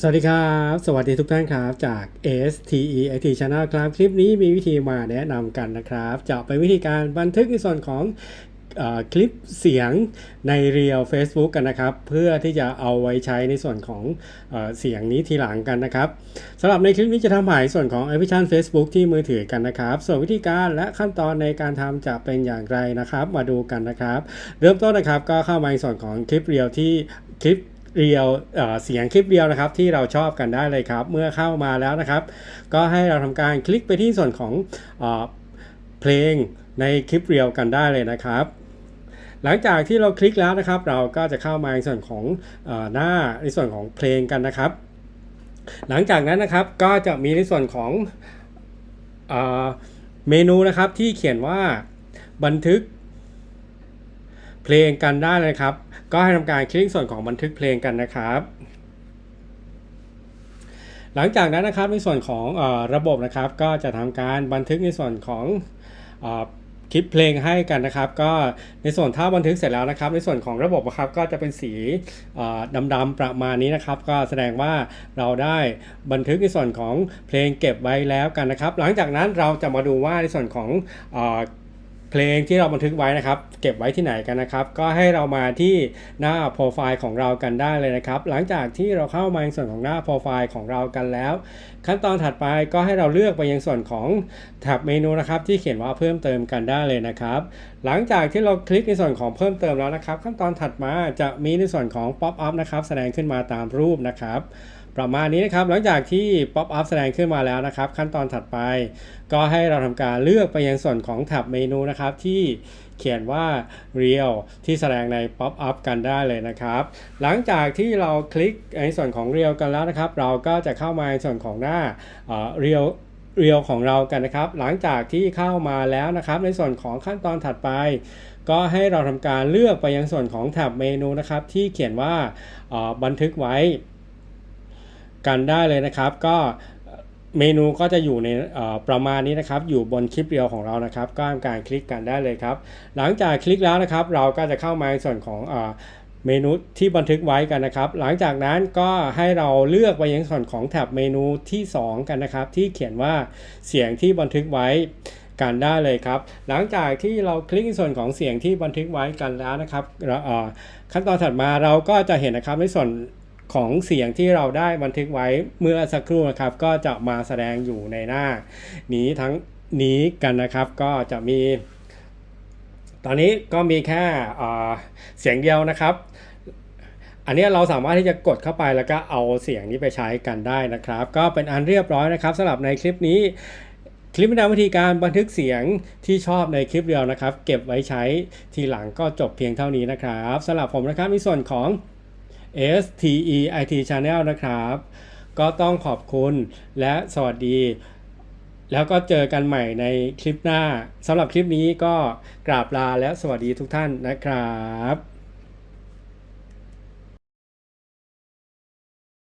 สวัสดีครับ สวัสดีทุกท่านครับ จาก STE IT Channel ครับ คลิปนี้มีวิธีมาแนะนำกันนะครับ จะเป็นวิธีการบันทึกในส่วนของอคลิปเสียงในเรียล Facebook กันนะครับ เพื่อที่จะเอาไว้ใช้ในส่วนของเออเสียงนี้ทีหลังกันนะครับสำหรับในคลิปนี้จะทำหมายส่วนของแอปพลิเคชัน Facebook ที่มือถือกันนะครับ ส่วนวิธีการและขั้นตอนในการทำจะเป็นอย่างไรนะครับ มาดูกันนะครับ เริ่มต้นนะครับก็เข้ามาในส่วนของคลิปเรียลที่คลิป เรียวเสียงคลิปเรียวนะครับที่เราชอบกันได้เลยครับ เมื่อเข้ามาแล้วนะครับ ก็ให้เราทำการคลิกไปที่ส่วนของเพลงในคลิปเรียวกันได้เลยนะครับหลังจากที่เราคลิกแล้วนะครับ เราก็จะเข้ามาในส่วนของอหน้าในส่วนของเพลงกันนะครับ หลังจากนั้นนะครับก็จะมีในส่วนของอเมนูนะครับที่เขียนว่าบันทึก เพลงกันได้เลยครับ ก็ให้ทำการคลิกส่วนของบันทึกเพลงกันนะครับ หลังจากนั้นนะครับในส่วนของอระบบนะครับ ก็จะทำการบันทึกในส่วนของอคลิปเพลงให้กันนะครับ ก็ในส่วนถ้าบันทึกเสร็จแล้วนะครับ ในส่วนของระบบนะครับก็จะเป็นสีดำๆประมาณนี้นะครับ ก็แสดงว่าเราได้บันทึกในส่วนของเพลงเก็บไว้แล้วกันนะครับ หลังจากนั้นเราจะมาดูว่าในส่วนของ เพลงที่เราบันทึกไว้นะครับ เก็บไว้ที่ไหนกันนะครับ ก็ให้เรามาที่หน้าโปรไฟล์ของเรากันได้เลยนะครับ หลังจากที่เราเข้ามาในส่วนของหน้าโปรไฟล์ของเรากันแล้ว ขั้นตอนถัดไปก็ให้เราเลือกไปยังส่วนของแท็บเมนูนะครับ ที่เขียนว่าเพิ่มเติมกันได้เลยนะครับ หลังจากที่เราคลิกในส่วนของเพิ่มเติมแล้วนะครับ ขั้นตอนถัดมาจะมีในส่วนของ Pop up นะครับ แสดงขึ้นมาตามรูปนะครับ ประมาณนี้นะครับหลังจากที่ Pop up แสดงขึ้นมาแล้วนะครับ ขั้นตอนถัดไป ก็ให้เราทำการเลือกไปยังส่วนของแท็บเมนูนะครับ ที่เขียนว่า Real ที่แสดงใน Pop up กันได้เลยนะครับ หลังจากที่เราคลิกในส่วนของ Real กันแล้วนะครับ เราก็จะเข้ามาในส่วนของหน้าเอ่อ Real เรียวของเรากันนะครับ หลังจากที่เข้ามาแล้วนะครับ ในส่วนของขั้นตอนถัดไป ก็ให้เราทำการเลือกไปยังส่วนของแท็บเมนูนะครับ ที่เขียนว่าออบันทึกไว้ กันได้เลยนะครับ ก็เมนูก็จะอยู่ในประมาณนี้นะครับ อยู่บนคลิปเรียวของเรานะครับก็ทำการคลิกกันได้เลยครับ หลังจากคลิกแล้วนะครับ เราก็จะเข้ามาในส่วนของเอ่อเมนูที่บันทึกไว้กันนะครับ หลังจากนั้นก็ให้เราเลือกไปยังส่วนของแท็บเมนูที่ 2 กันนะครับ ที่เขียนว่าเสียงที่บันทึกไว้กันได้เลยครับ หลังจากที่เราคลิกในส่วนของเสียงที่บันทึกไว้กันแล้วนะครับขั้นตอนถัดมาเราก็จะเห็นนะครับในส่วน ของเสียงที่เราได้บันทึกไว้เมื่อสักครู่นะครับ ก็จะมาแสดงอยู่ในหน้า นี้ทั้งนี้กันนะครับก็จะมี ตอนนี้ก็มีแค่เสียงเดียวนะครับ อันนี้เราสามารถที่จะกดเข้าไปแล้วก็เอาเสียงนี้ไปใช้กันได้นะครับ ก็เป็นอันเรียบร้อยนะครับสำหรับในคลิปนี้คลิปแนะนำวิธีการบันทึกเสียงที่ชอบในคลิปเดียวนะครับ เก็บไว้ใช้ทีหลังก็จบเพียงเท่านี้นะครับสำหรับผมนะครับในส่วนของ STE IT Channel นะครับ ก็ต้องขอบคุณและสวัสดี แล้วก็เจอกันใหม่ในคลิปหน้าสำหรับคลิปนี้ก็กราบลาและสวัสดีทุกท่านนะครับ